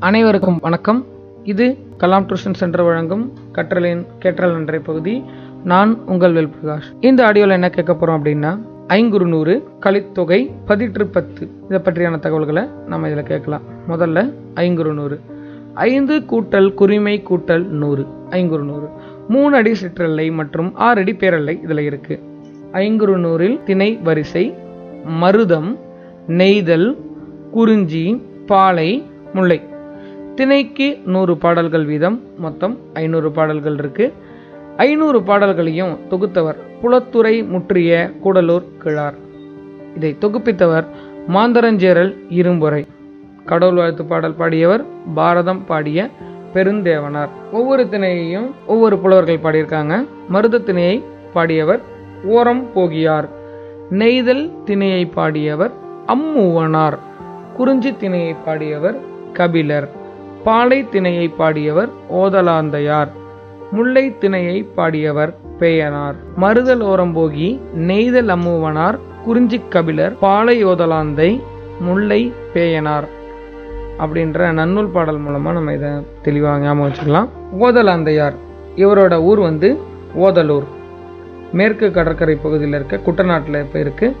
அனைவருக்கும் வணக்கம். இது கலாம் டியூஷன் சென்டர் வழங்கும் கற்றலின் கேற்றல் நன்றை பகுதி. நான் உங்கள் வெல் பிரகாஷ் இந்த ஆடியோவில் என்ன கேட்க போகிறோம் அப்படின்னா ஐங்குறு நூறு கலித்தொகை பதிற்று பத்து. இதை பற்றியான தகவல்களை நம்ம இதில் கேட்கலாம். முதல்ல ஐங்குறு நூறு. ஐந்து கூட்டல் குறிமை கூட்டல் நூறு. ஐங்குறு நூறு. மூணு அடி சிற்றல்லை மற்றும் ஆறு அடி பேரல்லை இதில் இருக்கு. ஐங்குறு நூறில் திணை வரிசை மருதம் நெய்தல் குறிஞ்சி பாலை முல்லை. திணைக்கு நூறு பாடல்கள் வீதம் மொத்தம் ஐநூறு பாடல்கள் இருக்கு. ஐநூறு பாடல்களையும் தொகுத்தவர் புலத்துறை முற்றிய கூடலூர் கிழார். இதை தொகுப்பித்தவர் மாந்தரஞ்சேரல் இரும்புரை கடவுள் வாழ்த்து பாடல் பாடியவர் பாரதம் பாடிய பெருந்தேவனார். ஒவ்வொரு திணையையும் ஒவ்வொரு புலவர்கள் பாடியிருக்காங்க. மருத திணையை பாடியவர் ஓரம் போகியார். நெய்தல் திணையை பாடியவர் அம்மூவனார். குறிஞ்சி திணையை பாடியவர் கபிலர். பாலை திணையை பாடியவர் ஓதலாந்தையார். முல்லை திணையை பாடியவர் பேயனார். மருதல் ஓரம்போகி நெய்தல் அம்முவனார். குறிஞ்சி கபிலர் பாலை ஓதலாந்தை முல்லை பேயனார். அப்படின்ற நன்னூல் பாடல் மூலமா நம்ம இதை தெளிவாக ஞாபகம் வச்சுக்கலாம். ஓதலாந்தையார். இவரோட ஊர் வந்து ஓதலூர். மேற்கு கடற்கரை பகுதியில் இருக்க குட்டநாட்டில் இப்போ இருக்கு.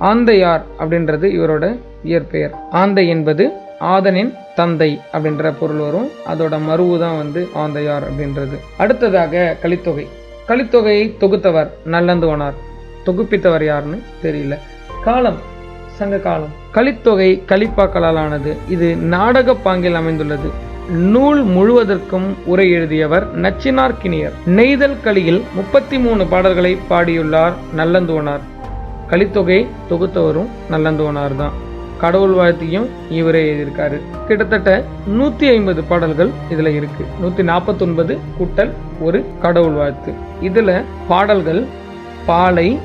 ஆந்தையார் அப்படின்றது இவரோட இயற்பெயர். ஆந்தை என்பது ஆதனின் தந்தை அப்படின்ற பொருள் வரும். அதோட மருவு தான் வந்து ஆந்தையார் அப்படின்றது. அடுத்ததாக கலித்தொகை. கலித்தொகையை தொகுத்தவர் நல்லந்துவனார். தொகுப்பித்தவர் யாருன்னு தெரியல. காலம். சங்க காலம். கலித்தொகை கலிப்பாக்களால் ஆனது இது நாடக பாங்கில் அமைந்துள்ளது. நூல் முழுவதற்கும் உரை எழுதியவர் நச்சினார்கினியர் நெய்தல் கலியில் முப்பத்தி மூணு பாடல்களை பாடியுள்ளார் நல்லந்துவனார். கலித்தொகை தொகுத்தவரும் நல்லந்துவனார் தான். கடவுள் வாழ்த்தையும் இவரே எழுதியிருக்காரு. கிட்டத்தட்ட நூத்தி ஐம்பது பாடல்கள் இதுல இருக்கு. நூத்தி நாற்பத்தி ஒன்பது கூட்டல் ஒரு கடவுள் வாழ்த்து. இதுல பாடல்கள் பாலை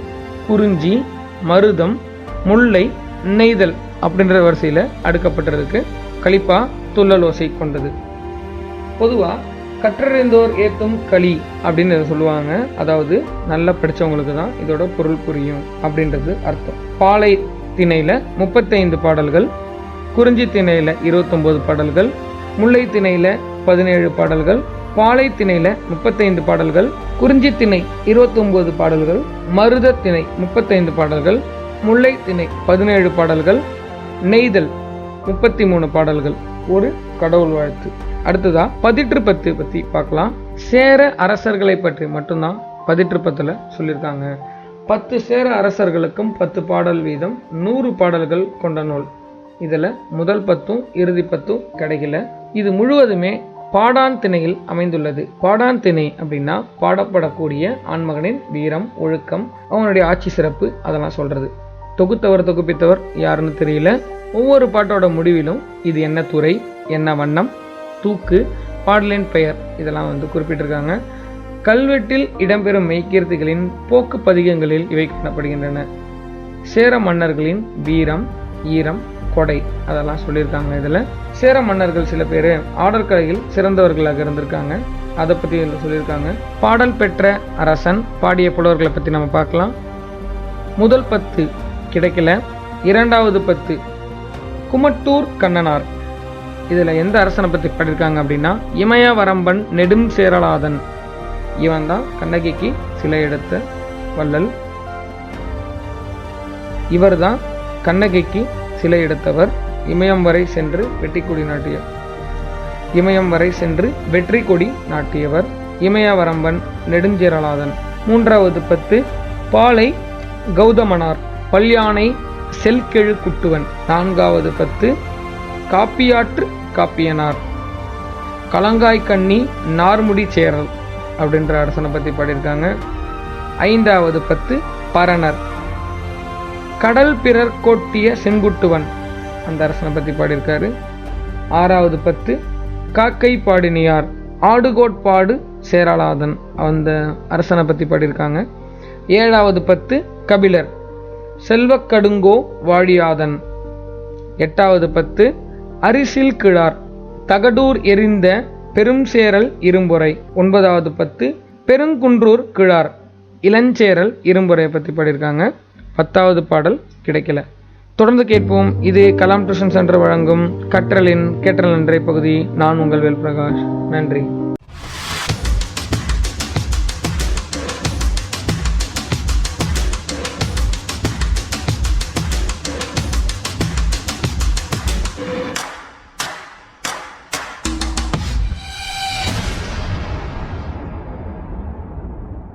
குறிஞ்சி மருதம் முல்லை நெய்தல் அப்படின்ற வரிசையில அடுக்கப்பட்டிருக்கு. களிப்பா துள்ளலோசை கொண்டது. பொதுவா கற்றறிந்தோர் ஏத்தும் களி அப்படின்னு சொல்லுவாங்க. அதாவது நல்லா படிச்சவங்களுக்கு தான் இதோட பொருள் புரியும் அப்படின்றது அர்த்தம். பாலை திணையில் முப்பத்தைந்து பாடல்கள் குறிஞ்சி திணையில் இருபத்தொம்போது பாடல்கள் முல்லை திணையில் பதினேழு பாடல்கள் பாலை திணையில் முப்பத்தைந்து பாடல்கள் குறிஞ்சி திணை இருபத்தொம்போது பாடல்கள் மருத திணை முப்பத்தைந்து பாடல்கள் முல்லை திணை பதினேழு பாடல்கள் நெய்தல் முப்பத்தி மூணு பாடல்கள். ஒரு கடவுள் வாழ்த்து. அடுத்ததா பதிற்று பத்து பார்க்கலாம். சேர அரசர்களை பற்றி மட்டும்தான் பதிற்றுப்பத்தில் சொல்லியிருக்காங்க. பத்து சேர அரசர்களுக்கும் பத்து பாடல் வீதம் நூறு பாடல்கள் கொண்ட நூல். இதில் முதல் பத்தும் இறுதி பத்தும் கிடைக்கல. இது முழுவதுமே பாடான் திணையில் அமைந்துள்ளது. பாடான் திணை அப்படின்னா பாடப்படக்கூடிய ஆண்மகனின் வீரம் ஒழுக்கம் அவனுடைய ஆட்சி சிறப்பு அதெல்லாம் சொல்றது. தொகுத்தவர் தொகுப்பித்தவர் யாருன்னு தெரியல. ஒவ்வொரு பாட்டோட முடிவிலும் இது என்ன துறை என்ன வண்ணம் தூக்கு பாடலின் பெயர் இதெல்லாம் வந்து குறிப்பிட்டிருக்காங்க. கல்வெட்டில் இடம்பெறும் மெய்கீர்த்திகளின் போக்கு பதிகங்களில் இவை காணப்படுகின்றன. சேர மன்னர்களின் வீரம் ஈரம் கொடை அதெல்லாம் சொல்லியிருக்காங்க இதில். சேர மன்னர்கள் சில பேர் ஆடற்கலையில் சிறந்தவர்களாக இருந்திருக்காங்க. அதை பற்றி இதில் சொல்லியிருக்காங்க. பாடல் பெற்ற அரசன் பாடிய புலவர்களை பற்றி நம்ம பார்க்கலாம். முதல் பத்து கிடைக்கல. இரண்டாவது பத்து குமட்டூர் கண்ணனார். இதில் எந்த அரசனை பற்றி பாடியிருக்காங்க அப்படின்னா இமயவரம்பன் நெடும் சேரலாதன் இவன் தான் கண்ணகிக்கு சிலை எடுத்த வள்ளல். இவர்தான் கண்ணகிக்கு சிலை எடுத்தவர். இமயம் வரை சென்று வெற்றி கொடி நாட்டிய இமயம் வரை சென்று வெற்றி கொடி நாட்டியவர். இமயவரம்பன் நெடுஞ்சிரலாதன் மூன்றாவது பத்து பாலை கௌதமனார். பல்யானை செல்கெழு குட்டுவன். நான்காவது பத்து காப்பியாற்று காப்பியனார். கலங்காய்கண்ணி நார்முடி சேரல். அப்படின்ற அரசனை பற்றி பாடியிருக்காங்க. ஐந்தாவது பத்து பரணர். கடல் பிறர் கோட்டிய செங்குட்டுவன் அந்த அரசனை பற்றி பாடியிருக்காரு. ஆறாவது பத்து காக்கை பாடினியார் ஆடுகோட்பாடு சேராளாதன் அந்த அரசனை பற்றி பாடியிருக்காங்க. ஏழாவது பத்து கபிலர். செல்வக்கடுங்கோ வாழியாதன். எட்டாவது பத்து அரிசில் கிழார் தகடூர் எரிந்த பெரும் சேரல் இரும்புரை ஒன்பதாவது பத்து பெருங்குன்றூர் கிழார். இளஞ்சேரல் இரும்புரையை பற்றி பாடியிருக்காங்க. பத்தாவது பாடல் கிடைக்கல. தொடர்ந்து கேட்போம். இது கலாம் டியூஷன் சென்டர் வழங்கும் கற்றலின் கேட்டல் நன்றை பகுதி. நான் உங்கள் வேல்பிரகாஷ். நன்றி.